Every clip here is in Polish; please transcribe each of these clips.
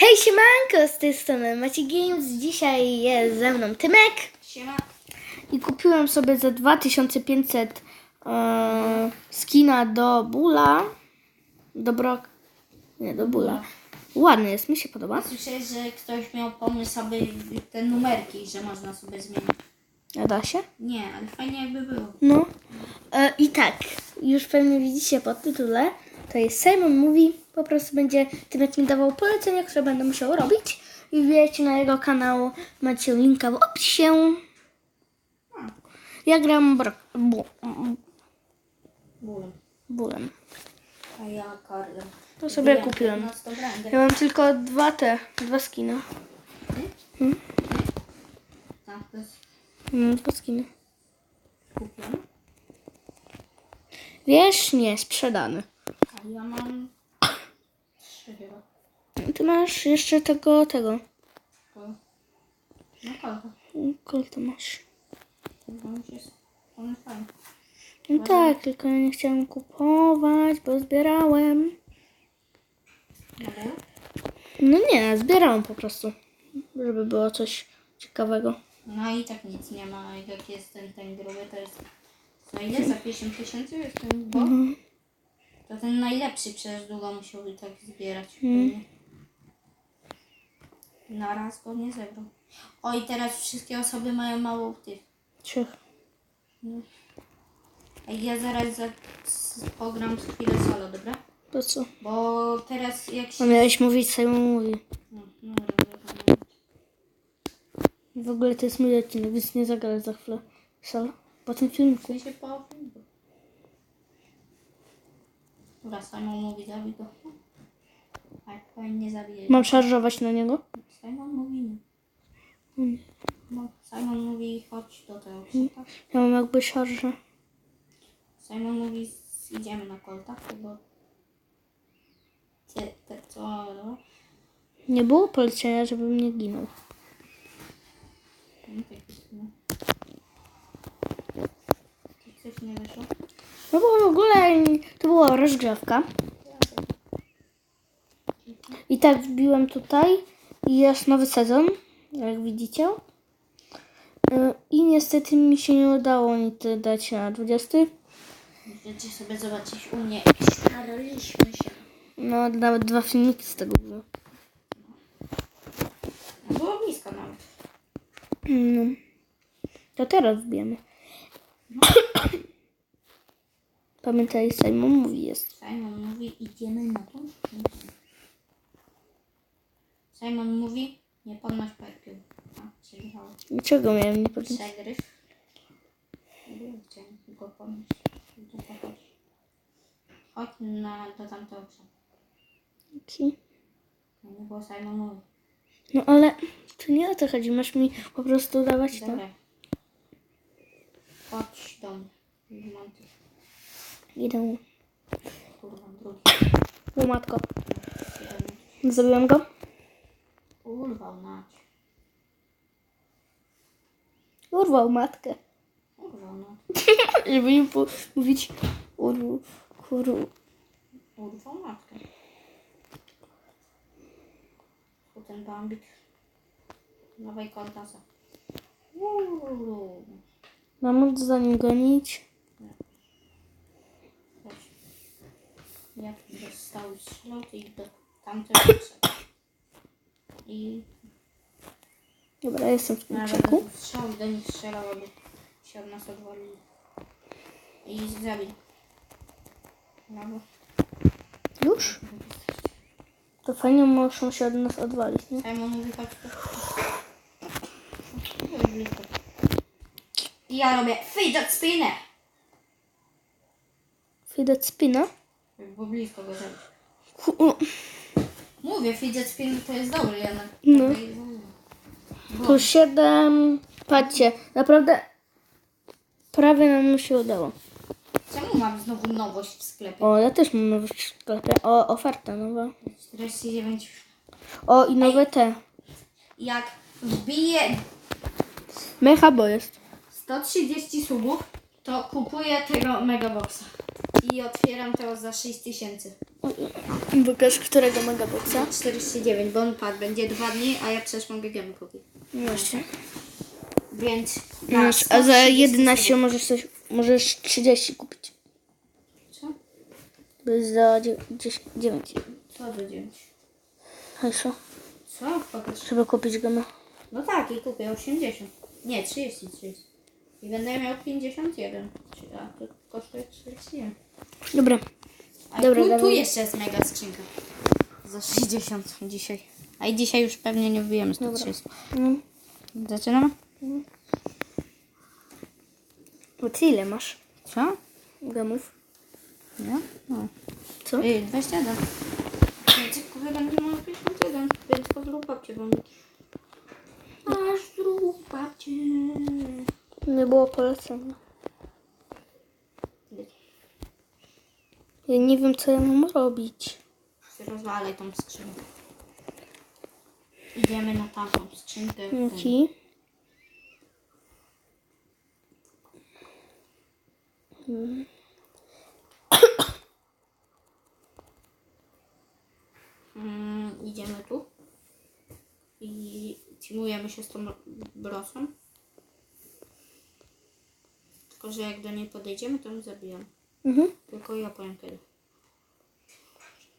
Hej siemanko, z tej strony Macie Games. Dzisiaj jest ze mną Tymek Siema. i kupiłem sobie za 2500 e, skina do Bula. Do Brok... Nie, do Bula. Ładny jest, mi się podoba. Słyszę, że ktoś miał pomysł, aby te numerki, że można sobie zmienić. A da się? Nie, ale fajnie jakby było. No. E, I tak, już pewnie widzicie po tytule, to jest Simon Mówi. Po prostu będzie Tymek mi dawał polecenia, które będę musiał robić. I wbijajcie na jego kanał, macie linka w opisie. Ja gram brok... Bu, Bólem. bulem. A ja kardę. To sobie kupiłem. To brandę. Ja mam tylko dwa te, dwa skiny. Tak, to jest Mam dwa skiny. kupione. Wiesz? Nie, sprzedany. A ja mam. Ty masz jeszcze tego, tego. No kolka. Masz. On jest fajny. No tak, tylko ja nie chciałam kupować, bo zbierałem. No nie, zbierałam po prostu. Żeby było coś ciekawego. No i tak nic nie ma. Jak jest ten, ten gruby, to jest... Za ile? Za 50 tysięcy jest ten bo? To ten najlepszy przez długo musiał i tak zbierać. pewnie. Na raz go nie zebrał. O i teraz wszystkie osoby mają mało tych. Trzech. Ej, Ja zaraz za, s- pogram chwilę solo, dobra? To co? Bo teraz jak się... A miałeś mówić, Simon mówi. No, no, dobra, dobra. W ogóle to jest mój odcinek, więc nie zagrać za chwilę. Sala? Po tym filmiku. W sensie po. Dobra, Simon mówi, zabij go. Tak, powiem nie zabije. Mam szarżować na niego? Simon mówi nie. Mm. No, Simon mówi chodź do tego kota. Ja mam jakby szarżę. Simon mówi idziemy na kolta, bo ty, ty, co, no? Nie było polecenia, żebym nie ginął. Coś nie wyszło. No bo w ogóle to była rozgrzewka. I tak wbiłem tutaj jest nowy sezon, jak widzicie. Y, I niestety mi się nie udało nic dać na 20. Możecie sobie zobaczyć u mnie. Staraliśmy się. No nawet dwa filmiki z tego były. Było blisko nawet. No. To teraz wbijemy. Pamiętaj, Simon mówi jest. Simon mówi idziemy na tą. Simon mówi nie podnoś perpiu. A, przegrał. Czego miałem nie powiedzieć? Przegryw. Nie Chciałem go podnieść. Chodź na, do tamtego psa. Ki. No nie było Simon mówi. No ale to nie o to chodzi. Masz mi po prostu dawać to. Dobra. Chodź do mnie. Mam tu, Idę. kurwa, drugi. O matko. Jeden. Zabiłem go? Urwał nać. Urwał matkę. Urwał nać. Żeby im po- mówić urwał. Kuru. Urwał matkę. Ten bambik. Nowej kontasa. Uuu. Mam za nim gonić. Chodź. Jak dostał to i do tamtego psa. I Dobra, jestem w tym krzaku. strzał do nich strzelał, aby się od nas odwalili. I zabił. Brawo. Już? To fajnie muszą się od nas odwalić, nie? Simon mówi blisko. I ja robię fidget spinner. Fidget spina. Bo blisko go zrobić. Mówię, fidget spinner to jest dobry, ja na No. Tu siedem. Patrzcie, naprawdę prawie nam się udało. Czemu mam znowu nowość w sklepie? O, ja też mam nowe w sklepie. O, oferta nowa. 49. O, i nowe te. Jak wbiję Mecha, bo jest. 130 subów, to kupuję tego megaboxa. I otwieram to za 6000. Pokaż, którego megaboxa. 49, bo on padł. Będzie dwa dni, a ja przecież mogę gemy kupić. Właśnie. Więc na Masz, a za 130 11 możesz coś, możesz 30 kupić. Co? Bo jest za 9. Co za 9? Hejszo, Co? Pokaż. żeby kupić gumę. No tak, i kupię 80. Nie, 30, 30. I będę miał 51. Czy- A to kosztuje 41. Dobra. Dobra, tu, tu dawaj. jeszcze jest mega skrzynka. Za 60 dzisiaj. A i dzisiaj już pewnie nie wbijemy 130. No. Zaczynamy? Bo ty ile masz Co? gemów? Nie? No. Co? Ej, 21. Więc kolega nie ma 51, więc pozdrów babcię, bo mi... Pozdrów babcię. Nie było polecenia. Ja nie wiem, co ja mam robić. Rozwalaj tą skrzynkę. Idziemy na tamtą skrzynkę. Jaki? Mm, idziemy tu. I teamujemy się z tą brosą. Tylko, że jak do niej podejdziemy, to ją zabijam. Mhm. Tylko ja powiem kiedy.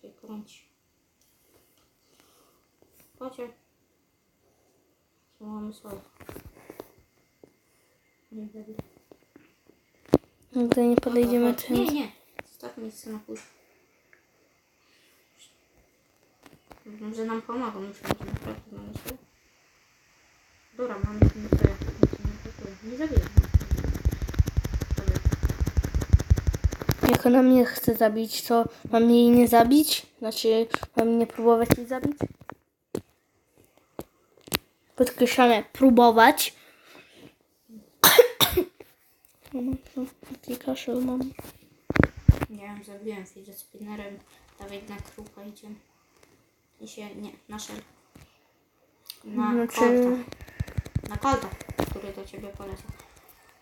Czekaj, kręci. Chodźcie. Co mamy słowo? Nie zabiję. Gdy nie podejdziemy, Chodź, to... Nie, nie. Zostaw miejsce na później. Wiem, że nam pomogą, musimy to naprawdę mamy słowo. Dobra, mamy to nie to ja. Nic nie atakuje. Nie zabiję. Dobra. Jak ona mnie chce zabić, to mam jej nie zabić? Znaczy, mam nie próbować jej zabić? Podkreślamy, próbować. Mam taki kaszel mam. Nie wiem, zabiłem fidget spinnerem. Dawaj na kruka idziemy. I się, nie, na szel. Na Znaczy- kolta. Na kolta, który do ciebie polecał.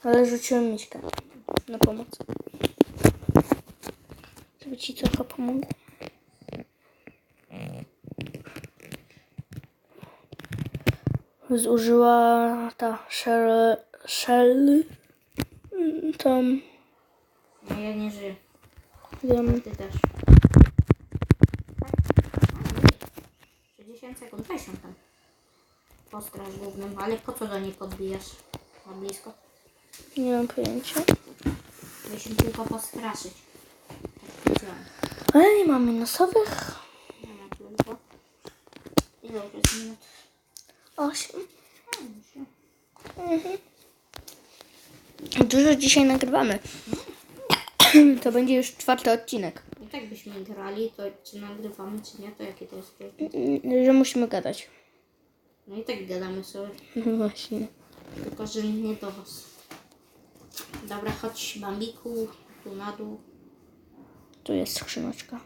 Ale rzuciłem miśkę na pomoc. Żeby ci trochę pomogło. Zużyła ta Shell, Shell mm, tam No ja nie żyję. wiem, Ty też. 60 sekund, weź ją tam. Postraż głównym, ale po co do niej podbijasz? Na blisko. nie mam pojęcia. Ją tylko postraszyć. Ale nie mam minusowych. Nie ma tylko. Ile już jest minut? Osiem. Mhm. Dużo dzisiaj nagrywamy. To będzie już czwarty odcinek. I tak byśmy grali, to czy nagrywamy, czy nie, to jakie to jest różnica? Mm, Że musimy gadać. No i tak gadamy sobie, Właśnie. tylko że nie do was. Dobra, chodź Bambiku, tu na dół. Tu jest skrzyneczka.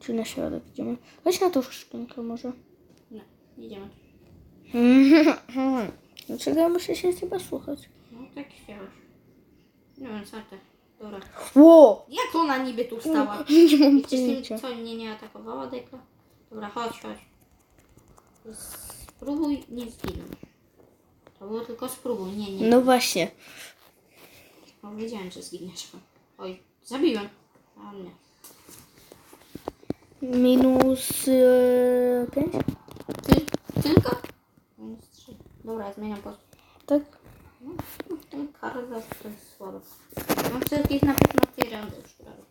Czy na środek idziemy? Weź na tą skrzynkę może. Nie, idziemy. Dlaczego ja muszę się chyba słuchać? No tak chciałeś. Nie wiem, co te. Dobra. Ło! Jak ona niby tu stała? Nie mam pojęcia. nie, co, mnie nie atakowała dekla? Dobra, chodź, chodź. Spróbuj nie zginąć. To było tylko spróbuj, nie, nie. No właśnie. No, wiedziałem, że zginiesz. Oj, zabiłem. A nie. Minus yy, pięć? Ty, tylko? Minus trzy. Dobra, zmieniam post. Tak? No, ten karol to jest słabo. Mam wszystkich na 15 randy już prawie.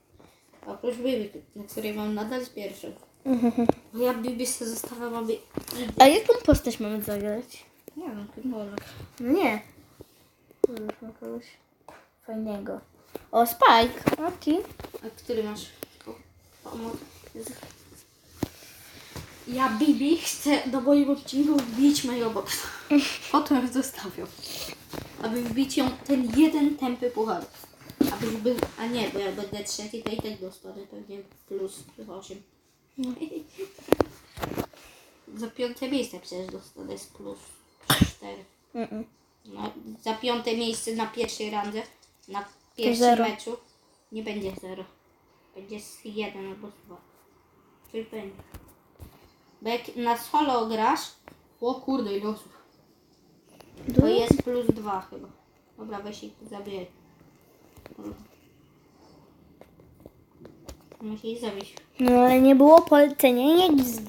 Oprócz Bibi, na której mam nadal z pierwszym. Bo ja Bibi sobie zostawiam, aby... A jaką postać mamy zagrać? Nie wiem, kimkolwiek. No nie. Zobaczmy kogoś fajnego. O, Spike. Okej. A który masz? Pomoc. Ja Bibi chcę do moich odcinków wbić mojego boksa. Potem zostawię. Aby wbić ją ten jeden tępy puchar. Abyś był... A nie, bo jak będę trzeci, to i tak dostanę pewnie plus 8. Za piąte miejsce przecież dostanę z plus 4. Mm-mm. No, za piąte miejsce na pierwszej randze, na pierwszym zero. meczu nie będzie 0. Będzie z 1 albo 2. Czyli pewnie. Bo jak na solo grasz, o kurde, ile osób. To jest plus dwa chyba. Dobra, weź ich zabieraj. Dobra. Musi ich zabić. No ale nie było polecenia nic.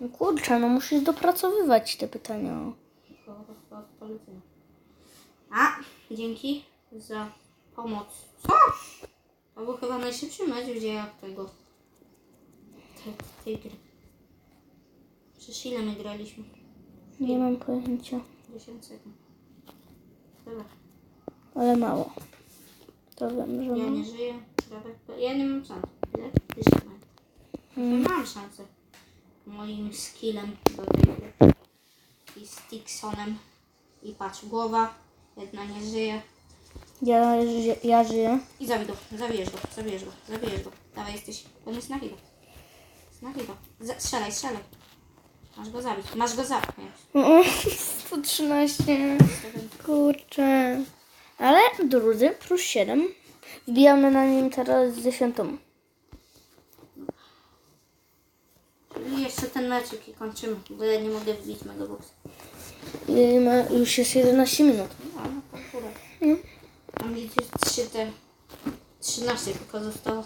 No kurczę, no musisz dopracowywać te pytania. A, dzięki za pomoc. Co? To był chyba najszybszy mecz w dziejach tego. Tej, tej gry. Przez ile my graliśmy? Nie mam pojęcia, 10 sekund. Dobra. ale mało. To wiem, że Ja mam. nie żyję. Dobra. Ja nie mam szans. Ile? Jeszcze mam. Mam szansę. Moim skillem do tej gry. I Sticksonem. I patrz, głowa. Jedna nie żyje. Ja, ży- ja żyję. I zabij go, zabijesz go, zabijesz go, zabijesz go. Dawaj, jesteś, on jest na. Jest na. Z- Strzelaj, strzelaj. Masz go zabić, masz go zabić. Nie, 113. Kurczę. Ale drudzy plus 7. Wbijamy na nim teraz z dziesiątą. Czyli jeszcze ten meczek i kończymy, bo ja nie mogę wbić mego boksa. I ma, już jest 11 minut. No, no to. A mi gdzieś 3 te... 13 tylko zostało.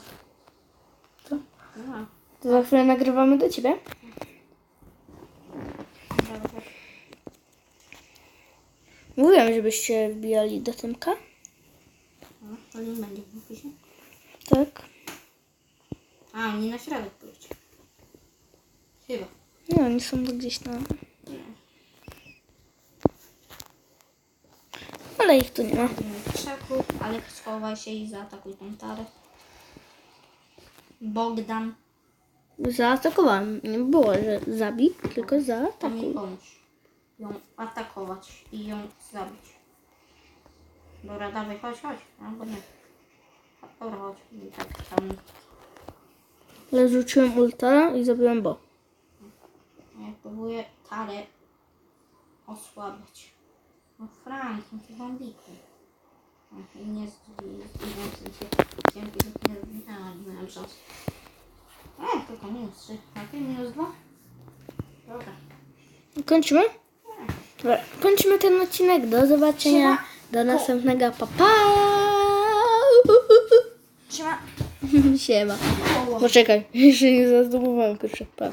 Co? No, To za chwilę nagrywamy do ciebie. dobra. Mówiłem, żebyście wbijali do Tymka. No, to nie będzie później. Tak. A, oni na środek pójść. Chyba. Nie, oni są tu gdzieś tam. Ale ich tu nie ma. Krzaku, ale schowaj się i zaatakuj tą tarę. Bogdan. Zaatakowałem. Nie było, że zabij, tylko To mi zaatakuj. pomóż. Ją atakować i ją zabić. Dobra, dawaj, chodź, chodź. Albo nie. Dobra, chodź. I tak tam. Ale rzuciłem ulta i zabiłem bo. Ja próbuję tarę osłabiać. No Frank, no ty bambiki. Nie z zginąłem się. Dzięki, że nie zginęła, nie miałem szans. E, tylko minus 3. A ty minus 2? Dobra. Kończymy? Dobra, kończymy ten odcinek. Do zobaczenia. Siema. Do następnego. Pa, pa! Trzyma. Siema. Poczekaj, jeszcze nie zazdobowałem praw.